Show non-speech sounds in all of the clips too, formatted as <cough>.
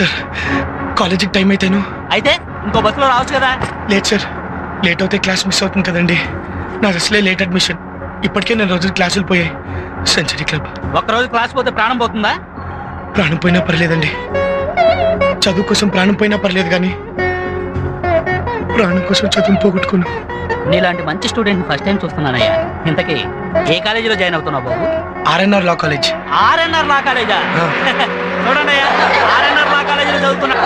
Sir. కాలేజీకి time అయితేను. అయితే ఇంకో బస్సులో రావచ్చు కదా. లేదు సార్. లేట్ అవుతే క్లాస్ మిస్ అవుతుంది కదండి. నాది అసలే లేట్ అడ్మిషన్. ఇప్పటికే నేను రోజులు క్లాసులు పోయాయి. Century club. ఒక్కరోజు క్లాస్ పోతే ప్రాణం పోతుందా? ప్రాణం పోయినా పర్లేదండి. చదువు కోసం ప్రాణం పోయినా పర్లేదు కానీ ప్రాణం కోసం చదువును పోగొట్టుకున్నాను నీలాంటి మంచి స్టూడెంట్ ఫస్ట్ టైం చూస్తున్నానయ్యా. ఇంతకీ ఏ కాలేజీలో జాయిన్ అవుతున్నావు బాబు? RNR law college. RNR law కాలేజా? <laughs> లా కాలేజీలో చదువుతున్నా.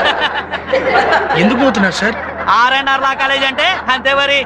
ఎందుకు పోతున్నారు సార్? ఆర్ఎన్ఆర్ లా కాలేజ్ అంటే అంతే మరి.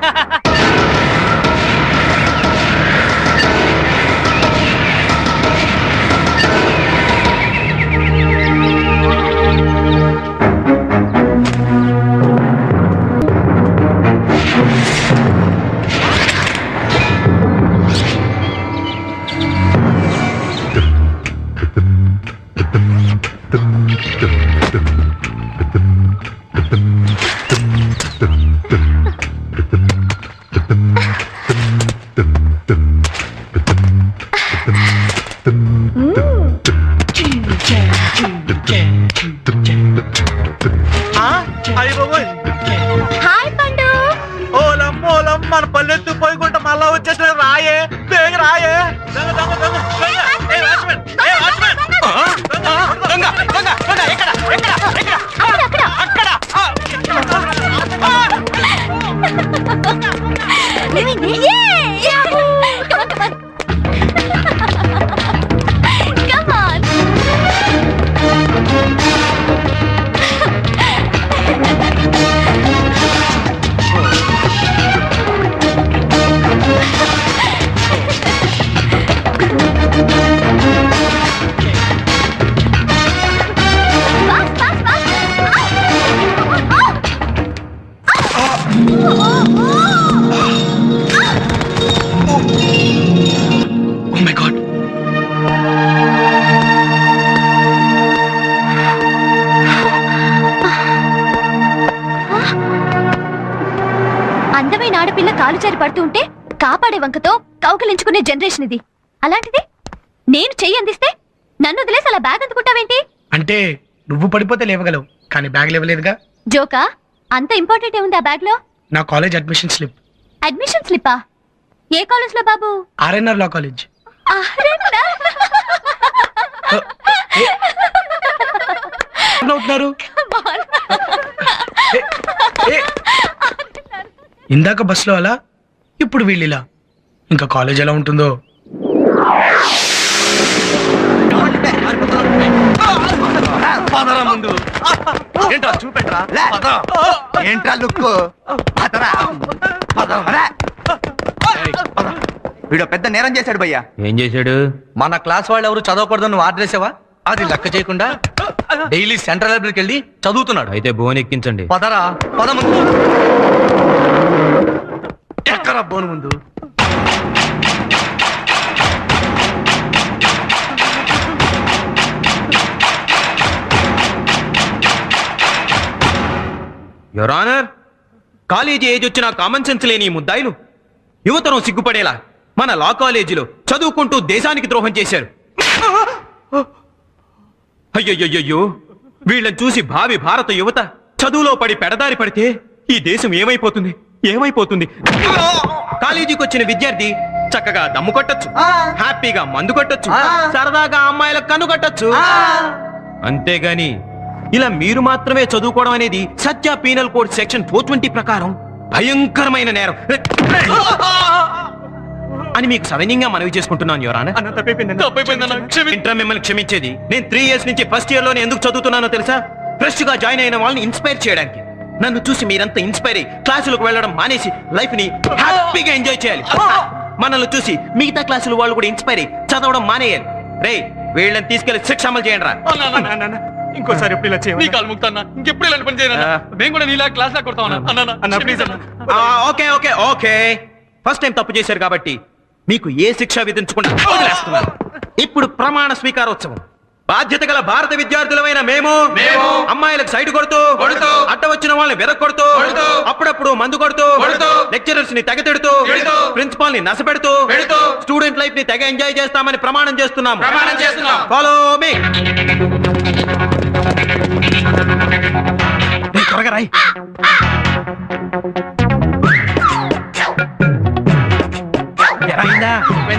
మళ్ళా వచ్చేసిన రాయే బేగ రాయే. దొంగ దొంగ దొంగ దొంగ. ఏ వాచ్మెన్ ఏ వాచ్మెన్. దొంగ దొంగ దొంగ ఎక్కడ ఎక్కడ ఎక్కడ అక్కడ అక్కడ. అక్కడ. పడుతూ ఉంటే కాపాడే వంకతో కౌకలించుకునే జనరేషన్ ఇది. అలాంటిది నేను చెయ్యి అందిస్తే నన్ను వదిలేసి అలా బ్యాగ్ అందుకుంటావేంటి? అంటే నువ్వు పడిపోతే లేవగలవు కానీ బ్యాగ్ లేవలేదుగా? జోకా అంత ఇంపార్టెంట్ ఏముంది ఆ బ్యాగ్లో? నా కాలేజ్ అడ్మిషన్ స్లిప్ అడ్మిషన్ స్లిప్పా ఏ కాలేజ్లో బాబు? RNR law college. అవుతున్నారు ఇందాక బస్సులో అలా ఇప్పుడు వీళ్ళిలా? ఇంకా కాలేజ్ ఎలా ఉంటుందో? పదరా ముందు ఏంట్రా చూపెట్రా పద. ఏంట్రా లుక్ పదరా? పదరా? వీడు పెద్ద నేరం చేశాడు భయ్యా. ఏం చేశాడు? మన క్లాస్ వాళ్ళు ఎవరు చదవకూడదు నువ్వు ఆర్డర్ చేసావా అది లెక్క చేయకుండా డైలీ సెంట్రల్ లైబ్రరీకి వెళ్ళి చదువుతున్నాడు. అయితే బోన్ ఎక్కించండి పదరా? పద ఎక్కడ బోను ముందు. యువర్ ఆనర్ కాలేజీ ఏజ్ వచ్చిన కామన్ సెన్స్ లేని ఈ ముద్దాయిలు యువతరం సిగ్గుపడేలా మన లా కాలేజీలో చదువుకుంటూ దేశానికి ద్రోహం చేశారు. అయ్యయ్యో వీళ్ళని చూసి భావి భారత యువత చదువులో పడి పెడదారి పడితే ఈ దేశం ఏమైపోతుంది? ఏమైపోతుంది? కాలేజీకి వచ్చిన విద్యార్థి చక్కగా దమ్ము కొట్టచ్చు. హ్యాపీగా మందు కొట్టచ్చు. సరదాగా అమ్మాయిలకు కన్ను కట్టచ్చు. అంతేగాని ఇలా మీరు మాత్రమే చదువుకోవడం అనేది Satya penal code section four twenty ప్రకారం భయంకరమైన నేరం. అని మీకు సవినీయంగా మనవి చేసుకుంటున్నాను యువరాన ఇంటర్ మిమ్మల్ని క్షమించేది. నేను త్రీ ఇయర్స్ నుంచి ఫస్ట్ ఇయర్లోనే ఎందుకు చదువుతున్నానో తెలుసా? ఫ్రెష్గా జాయిన్ అయిన వాళ్ళని ఇన్స్పైర్ చేయడానికి. నన్ను చూసి మీరంతా ఇన్స్పైర్ అయ్యి క్లాసులకు వెళ్ళడం మానేసి లైఫ్ని హ్యాపీగా ఎంజాయ్ చేయాలి. మనల్ని చూసి మిగతా క్లాసులు వాళ్ళు కూడా ఇన్స్పైర్ అయ్యి చదవడం మానేయాలి. రే వీళ్ళని తీసుకెళ్ళి శిక్ష అమలు చేయండి రా ఇంకోసారి ఎప్పుడు ఇలా నీ కాలు ముక్తాన్నా ఇంకెప్పుడు ఇలాంటి పని చేయను. మేము కూడా నీలా క్లాస్ లా కొడతాం అన్న? అన్న ప్లీజ్ అన్న ఆ, okay okay okay. First time తప్పు చేశారు కాబట్టి మీకు ఏ శిక్ష విధించకుండా ఇప్పుడు ప్రమాణ స్వీకారోత్సవం. బాధ్యత గల భారత విద్యార్థులమైన మేము అమ్మాయిలకు సైడ్ కొడుతూ అట్ట వచ్చిన వాళ్ళని వెదకొడుతూ అప్పుడప్పుడు మందు కొడుతూ లెక్చరర్స్ని తెగ తిడుతూ ప్రిన్సిపాల్ని నసపెడుతూ స్టూడెంట్ లైఫ్ని తెగ ఎంజాయ్ చేస్తామని ప్రమాణం చేస్తున్నాం. ఫాలో మీ త్వరగా రాయి.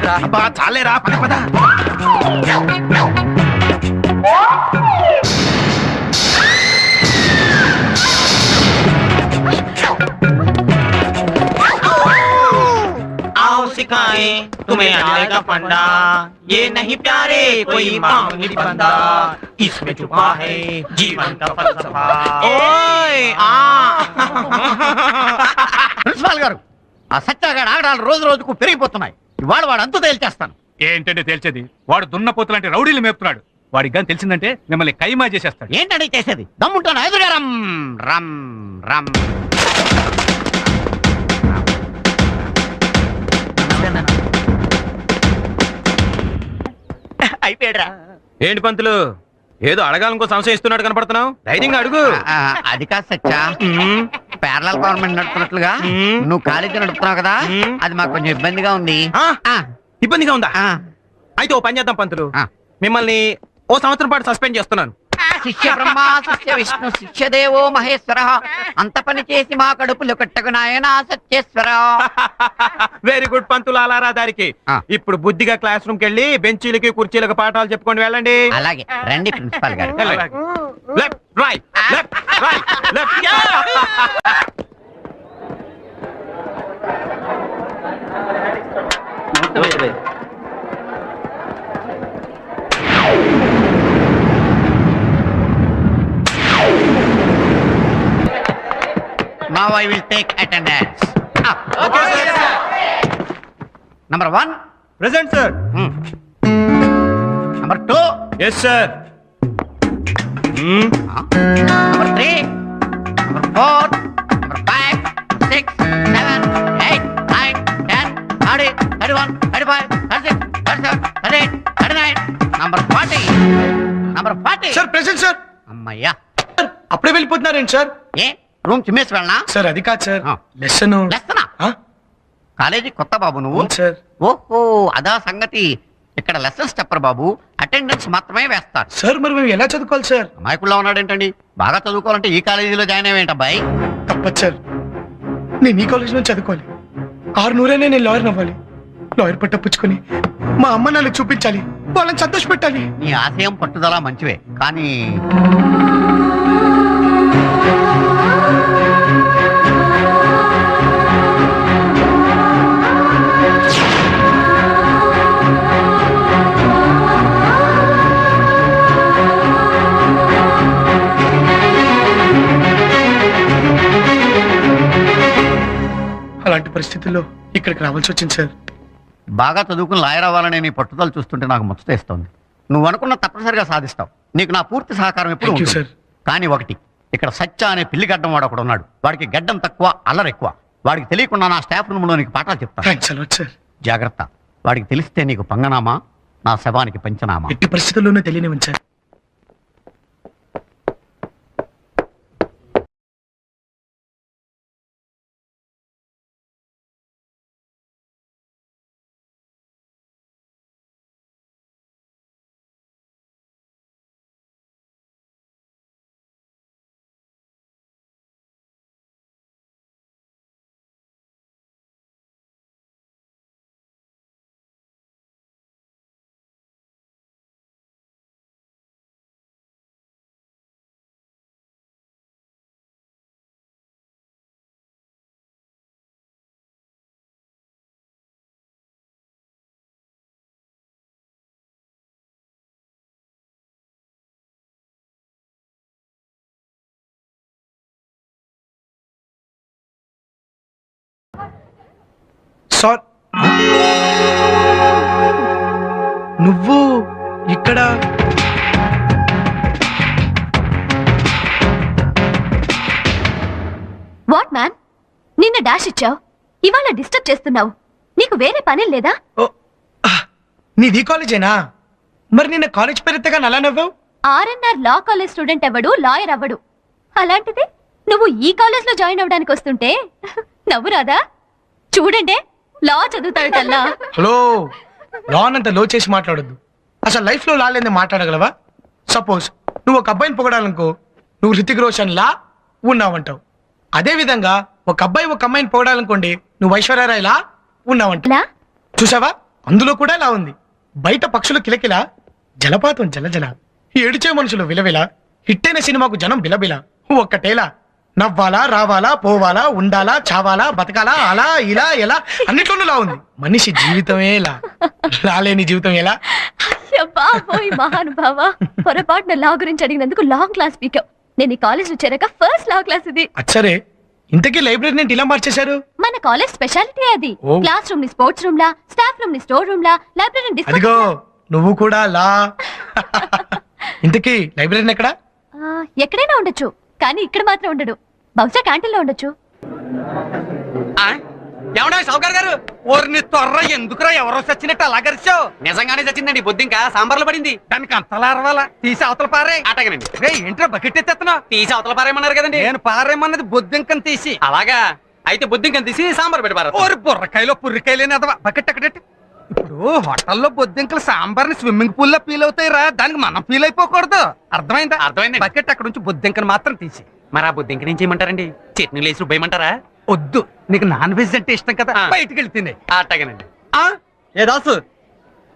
చాలే చాలేరా? పద పద. सिखाए तुम्हें आएगा फंडा ये नहीं प्यारे कोई मामूली बंदा इसमें छुपा है जीवन का फलसफा ओए आ ప్రిన్సిపాల్ గారు ఆ సత్యాగాడు ఆగడాలు రోజు రోజుకు పెరిగిపోతున్నాయి ఇవాళ వాడు అంతు తేల్చేస్తాను ఏంటంటే తేల్చేది వాడు దున్నపోతు లాంటి రౌడీలు మేపుతున్నాడు వాడికి కానీ తెలిసిందంటే మిమ్మల్ని కైమా చేసేస్తాడు. ఏంటండి చేసేది? దమ్ముంటాను ఎదురుగా రమ్ రమ్ రమ్ అయిపోయాడురా. ఏంటి పంతులు? ఏదో అడగాలనుకో సంశయం ఇస్తున్నాడు కనపడుతున్నావు? ధైర్యంగా అడుగు. ఆ, అది కాదు సత్యా. పేరల గవర్నమెంట్ నడుపుతున్నట్లుగా మ్మ్. నువ్వు కాలేజీ నడుపుతున్నావు కదా మ్మ్. అది మాకు కొంచెం ఇబ్బందిగా ఉంది. ఆ? ఆ, ఇబ్బందిగా ఉందా? ఆ, అయితే ఓ పని చేద్దాం పంతులు. ఆ. మిమ్మల్ని ఓ సంవత్సరం పాటు సస్పెండ్ చేస్తున్నాను. శిష్య బ్రహ్మ శిష్య విష్ణు శిష్య దేవో మహేశ్వర. అంత పని చేసి మా కడుపులు కట్టకు నాయనా సత్యేశ్వర. వెరీ గుడ్ పంతులు అలారా దారికి. ఇప్పుడు బుద్ధిగా క్లాస్ రూమ్ కెళ్ళి బెంచీలకి కుర్చీలకు పాఠాలు చెప్పుకొని వెళ్ళండి. అలాగే. రండి ప్రిన్సిపాల్ గారు. Left right left right left Now I will take attendance. Number one, present sir hmm. number two, yes sir huh? number three, number four, number five, six, seven, eight, nine, ten, thirty, thirty-one, thirty-five, thirty-six, thirty-seven, thirty-eight, thirty-nine, number forty, number forty. Sir present sir అమ్మయ్యా అప్పుడే వెళ్ళిపోతున్నారేంటి sir ఏ room చిమ్మేసి వెళ్ళనా sir అది కాదు sir. ఆ. Lesson. లెస్తనా college కొత్త బాబు నువ్వు? Sir. ఓహో అదా సంగతి. ఇక్కడ లెసన్స్ చెప్పరు బాబు. అటెండెన్స్ మాత్రమే వేస్తారు. సార్ మరి మేము ఎలా చదువుకోవాలి సార్? అమాయకుల్లో ఉన్నాడేంటండి? బాగా చదువుకోవాలంటే ఈ కాలేజీలో జాయిన్ అయ్యేంట అబ్బాయి? తప్పదు సార్. నేను ఈ కాలేజ్ నుంచి చదువుకోవాలి. ఆరు నూరైనా నేను లాయర్ అవ్వాలి. లాయర్ పట్ట పుచ్చుకొని మా అమ్మ నాన్నకి చూపించాలి. వాళ్ళని సంతోష పెట్టాలి నీ ఆశయం పట్టుదల మంచివే. కానీ అలాంటి పరిస్థితుల్లో ఇక్కడికి రావాల్సి వచ్చింది సార్. బాగా చదువుకుని లాయర్ అవ్వాలనే నీ పట్టుదల చూస్తుంటే నాకు ముచ్చటేస్తోంది. నువ్వు అనుకున్న తప్పనిసరిగా సాధిస్తావు. నీకు నా పూర్తి సహకారం ఎప్పుడు sir. కానీ ఒకటి ఇక్కడ సత్య అనే పిల్లి గడ్డం వాడు ఒకడు ఉన్నాడు. వాడికి గడ్డం తక్కువ అల్లరి ఎక్కువ. వాడికి తెలియకుండా నా స్టాఫ్ రూమ్లో నీకు పాఠాలు చెప్తాను. Thanks a lot sir. జాగ్రత్త. వాడికి తెలిస్తే నీకు పంగనామా నా శవానికి పంచనామా. ఎట్టి పరిస్థితుల్లోనూ తెలియనివ్వండి సార్ సార్. నువ్వు ఇక్కడ. వాట్ మ్యాన్ నిన్న డాష్ ఇచ్చావు. ఇవాళ డిస్టర్బ్ చేస్తున్నావు. నీకు వేరే పని లేదా? ఓ, ఆ, నీది కాలేజేనా? మరి నిన్న కాలేజ్ పేరెత్తగా నలా నవ్వావు? ఆర్ఎన్ఆర్ లా కాలేజ్ స్టూడెంట్ అవ్వడు లాయర్ అవ్వడు అలాంటిది నువ్వు ఈ కాలేజ్లో జాయిన్ అవ్వడానికి వస్తుంటే నవ్వు రాదా చూడండి. లా చదువుతాడల్లా హలో లాన్ అంత లో చేసి మాట్లాడొద్దు. అసలు లైఫ్లో లాలేంది మాట్లాడగలవా? సపోజ్ నువ్వు ఒక అబ్బాయిని పొగడాలనుకో నువ్వు హృతిక్ రోషన్ లా ఉన్నావంటావు. అదే విధంగా ఒక అబ్బాయి ఒక అమ్మాయిని పొగడాలనుకోండి నువ్వు ఐశ్వర్యరాయ్ లా ఉన్నావంటావు. లా? చూసావా? అందులో కూడా ఇలా ఉంది. బయట పక్షులు కిలకిల జలపాతం జలజల ఏడిచే మనుషులు విలవిల హిట్టైన సినిమాకు జనం బిలబిల ఒక్కటేలా నవ్వాలా రావాలా పోవాలా ఉండాలా చావాలా బతకాలా అలా ఇలా ఎలా అన్నిట్లోనూ లా ఉంది. మనిషి జీవితమే ఇలా లాలేని జీవితం ఎలా? మహానుభావ. పొరపాటున లా గురించి అడిగినందుకు లాంగ్ క్లాస్ పీకావు. నేను ఈ కాలేజ్ చేరాక ఫస్ట్ లా క్లాస్ ఇది. అచ్చరే ఇంతకీ లైబ్రరీని ఏంటి ఇలా మార్చేశారు? మన కాలేజ్ స్పెషాలిటీ అది. క్లాస్ రూమ్ని స్పోర్ట్స్ రూమ్ లా స్టాఫ్ రూమ్ని స్టోర్ రూమ్ లా లైబ్రరీ అదిగో నువ్వు కూడా లా. <laughs> ఇంతకీ లైబ్రరీని ఎక్కడ? ఎక్కడైనా ఉండొచ్చు కానీ ఇక్కడ మాత్రం ఉండడు. బహుశా క్యాంటీన్లో ఉండొచ్చు ఏమన్నా సౌకర్ గారు? ఓర్ని త్వర ఎందుకురా? ఎవరో చచ్చినట్టు అలా గరిచావు? నిజంగానే చచ్చిందండి బొద్దు ఇంకా సాంబార్లో పడింది. దానికి అంతలా అరవాలా? తీసి అవతల పారే. అటగనండి. రే ఏంట్రా బకెట్ ఎత్తేస్తున్నావు? తీసి అవతల పారేయమన్నారు కదండి. నేను పారేయమన్నది బొద్దింకని తీసి. అలాగా? అయితే బొద్దింకని తీసి సాంబార్ పెట్టి పారు ఓరి బుర్రకాయలో పుర్రికాయలేని అదవా బకెట్ అక్కడెట్టి ఇప్పుడు హోటల్లో బొద్దింకలు సాంబార్ని స్విమ్మింగ్ పూల్లో ఫీల్ అవుతాయి రా దానికి మనం ఫీల్ అయిపోకూడదు. అర్థమైందా? అర్థమైంది బకెట్ అక్కడ నుంచి బొద్దింకను మాత్రం తీసి. మరి ఆ బొద్దింకని ఏం చేయమంటారండి? చట్నీ లేసి రుబ్బేయమంటారా? వద్దు. నీకు నాన్ వెజ్ అంటే ఇష్టం కదా బయటికి వెళ్ళి తినే. అట్టగనండి ఏ దాసు?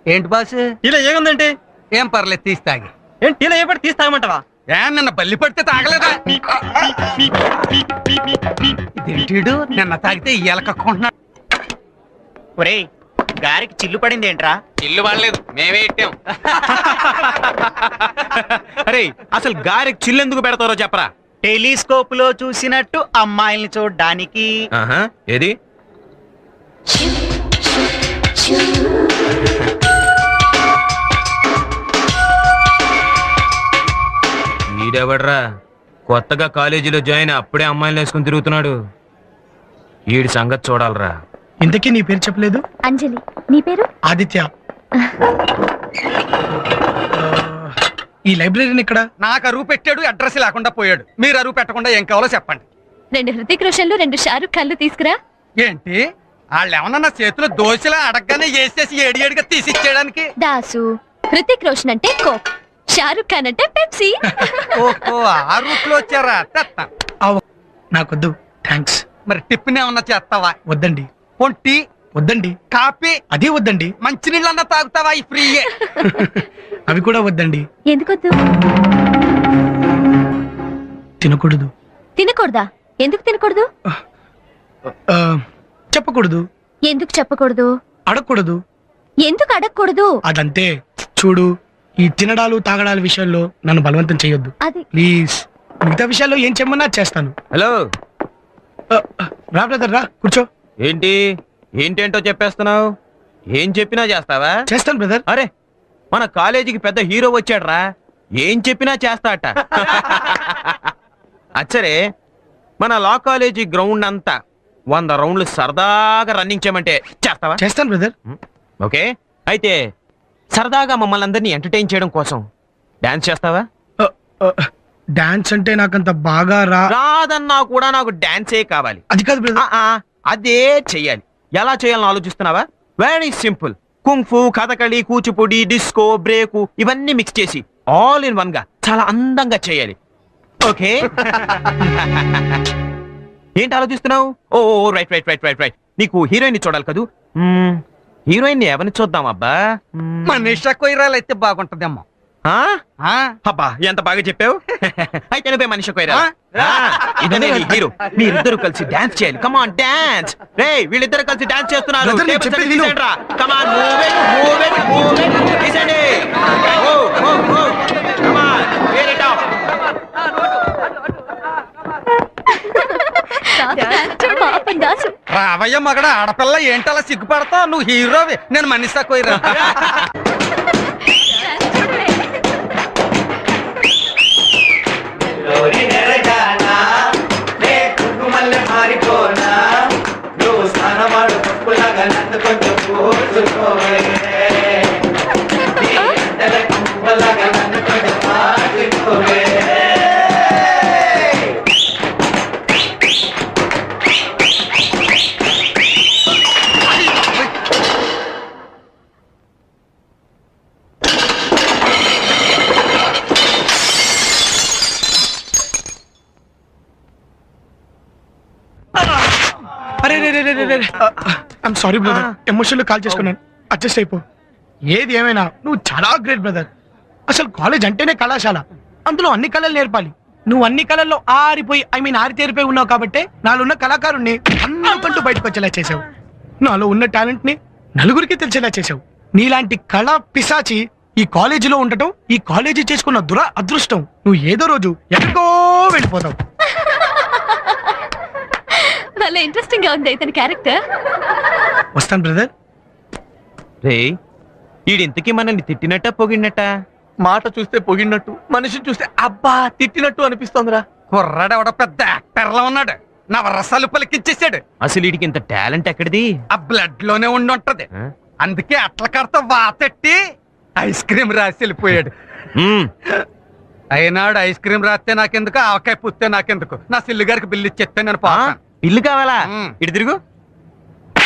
ఏంటి బాస్? ఇలా ఏముందంటే ఏం పర్లేదు తీసి తాగి. ఏంటి ఇలా ఏ పడి తీస్తామంటావా ఏ నిన్న బల్లి పడితే తాగలేదా? ఇదేంటిడు? నిన్న తాగితే ఇయ్యాల కక్కుంటున్నాడు ఒరేయ్ గారికి చిల్లు పడింది ఏంట్రా? ఇల్లు పడలేదు మేమే ఇట్టాం. <laughs> అరే అసలు గారికి చిల్లెందుకు పెడతారో చెప్పరా? టెలిస్కోప్లో చూసినట్టు అమ్మాయిల్ని చూడడానికి. ఆహా ఏది? ఈడెవడ్రా కొత్తగా కాలేజీలో జాయిన్ అప్పుడే అమ్మాయిలు వేసుకుని తిరుగుతున్నాడు. ఈడి సంగతి చూడాలరా. ఇంతకీ నీ పేరు చెప్పలేదు? అంజలి. నీ పేరు? ఆదిత్య. ఈ లైబ్రరీని ఇక్కడ? నాకు అరువు పెట్టాడు అడ్రస్ లేకుండా పోయాడు. మీరు అరువు పెట్టకుండా ఏం కావాలో చెప్పండి. రెండు హృతిక్ రోషన్లు రెండు షారుఖ్ ఖాన్లు తీసుకురా. ఏంటి? వాళ్ళు ఏమన్నా నా చేతిలో దోశలా అడగగానే వేసేసి ఏడి ఏడిగా తీసిచ్చేయడానికి? దాసు హృతిక్ రోషన్ అంటే కోక్. షారుఖ్ ఖాన్ అంటే పెప్సీ. ఓహో ఆ రూట్లో వచ్చారా? తెత్తా. నాకొద్దు. థ్యాంక్స్ మరి టిఫిన్ ఏమన్నా చేస్తావా? వద్దండి. పొంటి వద్దండి. కాఫీ అదే వద్దండి. మంచినీళ్ళన్నా తాగుతావా ఈ ఫ్రీయే? <laughs> అవి కూడా వద్దండి. ఎందుకొద్దు? తినకూడదు. తినకూడదా? ఎందుకు తినకూడదు? ఆ, చెప్పకూడదు. ఎందుకు చెప్పకూడదు? అడగకూడదు. ఎందుకు అడగకూడదు? అదంతే. చూడు ఈ తినడాలు తాగడాల విషయంలో నన్ను బలవంతం చేయొద్దు. అది. ప్లీజ్. మిగతా విషయాల్లో ఏం చెమ్మన్నా చేస్తాను. హలో. రా బ్రదర్ రా కూర్చో. ఏంటి? ఏంటేంటో చెప్పేస్తున్నావు? ఏం చెప్పినా చేస్తావా? చేస్తాను బ్రదర్ అరే మన కాలేజీకి పెద్ద హీరో వచ్చాడ్రా. ఏం చెప్పినా చేస్తాట. <laughs> అచ్చరే మన లా కాలేజీ గ్రౌండ్ అంతా వంద రౌండ్లు సరదాగా రన్నింగ్ చేయమంటే చేస్తావా? చేస్తాను బ్రదర్ ఓకే. అయితే సరదాగా మమ్మల్ని అందరినీ ఎంటర్టైన్ చేయడం కోసం డాన్స్ చేస్తావా? డాన్స్ అంటే నాకంత బాగా రాదన్నా కూడా నాకు డాన్సే కావాలి. అది కాదు బ్రదర్ అదే చెయ్యాలి. ఎలా చేయాలని ఆలోచిస్తున్నావా? Very simple kung fu Kathakali Kuchipudi disco break ఇవన్నీ మిక్స్ చేసి ఆల్ ఇన్ వన్గా చాలా అందంగా చేయాలి. ఓకే <laughs> ఏంటి ఆలోచిస్తున్నావు? ఓ right right right right right నీకు హీరోయిన్ చూడాలి కదూ. Hmm. హీరోయిన్ ఎవరిని చూద్దాం అబ్బా? Hmm. మ్మ్. కొయ్యరాలు అయితే బాగుంటదేమో. అబ్బా ఎంత బాగా చెప్పావు? <laughs> అయితే నువ్వే మనిషి హీరో. మీరిద్దరు కలిసి డాన్స్ చేయాలి. కమాన్ డాన్స్ రే వీళ్ళిద్దరు కలిసి డాన్స్ చేస్తున్నారు. <laughs> రావయ్య మగడ ఆడపిల్ల ఏంటలా సిగ్గుపడతావు నువ్వు హీరోవి. నేను మనీషా కొయ్యరా? <laughs> అరే రే రే రే రే ఐఎమ్ సారీ బ్రదర్ ఎమోషన్లో కాల్ చేసుకున్నాను. అడ్జస్ట్ అయిపో. ఏది ఏమైనా నువ్వు చాలా గ్రేట్ బ్రదర్ అసలు కాలేజ్ అంటేనే కళాశాల. అందులో అన్ని కళలు నేర్పాలి. నువ్వు అన్ని కళల్లో ఆరిపోయి ఐ మీన్ ఆరితేరిపోయి ఉన్నావు కాబట్టి నాలో ఉన్న కళాకారుణ్ణి అందరికంటూ బయటకు వచ్చేలా చేసావు నాలో ఉన్న టాలెంట్ని నలుగురికి తెలిసేలా చేసావు నీలాంటి కళ పిశాచి ఈ కాలేజీలో ఉండటం ఈ కాలేజీ చేసుకున్న దుర అదృష్టం నువ్వు ఏదో రోజు ఎక్కడికో వెళ్ళిపోతావు. <laughs> చాలా ఇంట్రెస్టింగ్గా ఉంది ఇతని క్యారెక్టర్ వస్తాను బ్రదర్ రే ఈడింతకీ మనల్ని తిట్టినట్ట పొగిడినట్ట? మాట చూస్తే పొగిడినట్టు మనిషిని చూస్తే అబ్బా తిట్టినట్టు అనిపిస్తోందిరా. కుర్రాడు ఎవడో పెద్ద యాక్టర్లా ఉన్నాడు. నా రసాలు పలికిచ్చేసాడు. అసలు వీడికి ఇంత టాలెంట్ ఎక్కడిది? ఆ బ్లడ్లోనే ఉండి ఉంటది ఆ? అందుకే అట్ల కడత వాతెట్టి ఐస్ క్రీమ్ రాసి వెళ్ళిపోయాడు. మ్మ్. అయినాడు ఐస్ క్రీమ్ రాస్తే నాకెందుకు? ఆవకాయ పుస్తే నాకెందుకు? నా సిల్లు గారికి బిల్లు ఇచ్చేస్తే నేను ఆ? ఇల్లు కావాలా. ఇటు తిరుగు